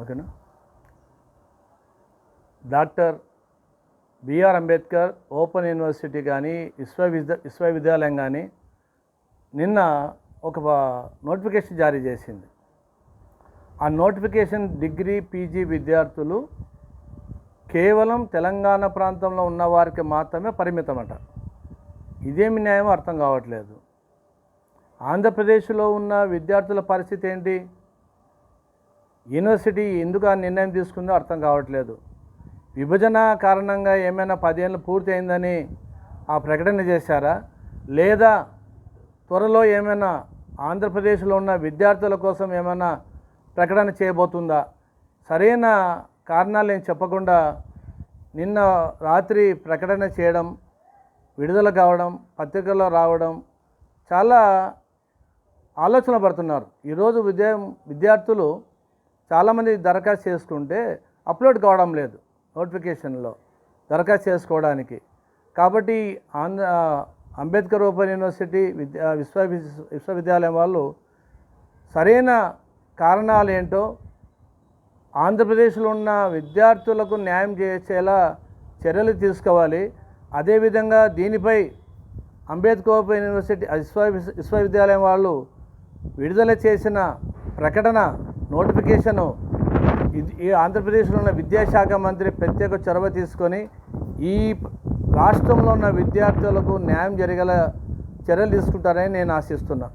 ఓకేనా? Doctor B R Ambedkar open university కానీ విశ్వవిద్య విశ్వవిద్యాలయం కానీ నిన్న ఒక నోటిఫికేషన్ జారీ చేసింది. ఆ నోటిఫికేషన్ డిగ్రీ పీజీ విద్యార్థులు కేవలం తెలంగాణ ప్రాంతంలో ఉన్న వారికి మాత్రమే పరిమితమట. ఇదేమి న్యాయం అర్థం కావట్లేదు. ఆంధ్రప్రదేశ్లో ఉన్న విద్యార్థుల పరిస్థితి ఏంటి? యూనివర్సిటీ ఎందుకు ఆ నిర్ణయం తీసుకుందో అర్థం కావట్లేదు. విభజన కారణంగా ఏమైనా పదేళ్ళు పూర్తి అయిందని ఆ ప్రకటన చేశారా? లేదా త్వరలో ఏమైనా ఆంధ్రప్రదేశ్లో ఉన్న విద్యార్థుల కోసం ఏమైనా ప్రకటన చేయబోతుందా? సరైన కారణాలు ఏం చెప్పకుండా నిన్న రాత్రి ప్రకటన చేయడం విడుదల కావడం పత్రికల్లో రావడం చాలా ఆలోచన పడుతున్నారు. ఈరోజు విద్యా విద్యార్థులు చాలామంది దరఖాస్తు చేసుకుంటే అప్లోడ్ కావడం లేదు నోటిఫికేషన్లో దరఖాస్తు చేసుకోవడానికి. కాబట్టి ఆంధ్ర అంబేద్కర్ ఓపెన్ యూనివర్సిటీ విద్యా విశ్వ విశ్వవిద్యాలయం వాళ్ళు సరైన కారణాలు ఏంటో ఆంధ్రప్రదేశ్లో ఉన్న విద్యార్థులకు న్యాయం చేసేలా చర్యలు తీసుకోవాలి. అదేవిధంగా దీనిపై అంబేద్కర్ ఓపెన్ యూనివర్సిటీ విశ్వ విశ్వవిద్యాలయం వాళ్ళు విడుదల చేసిన ప్రకటన నోటిఫికేషను. ఇది ఈ ఆంధ్రప్రదేశ్లో ఉన్న విద్యాశాఖ మంత్రి ప్రత్యేక చొరవ తీసుకొని ఈ రాష్ట్రంలో ఉన్న విద్యార్థులకు న్యాయం జరిగేలా చర్యలు తీసుకుంటారని నేను ఆశిస్తున్నాను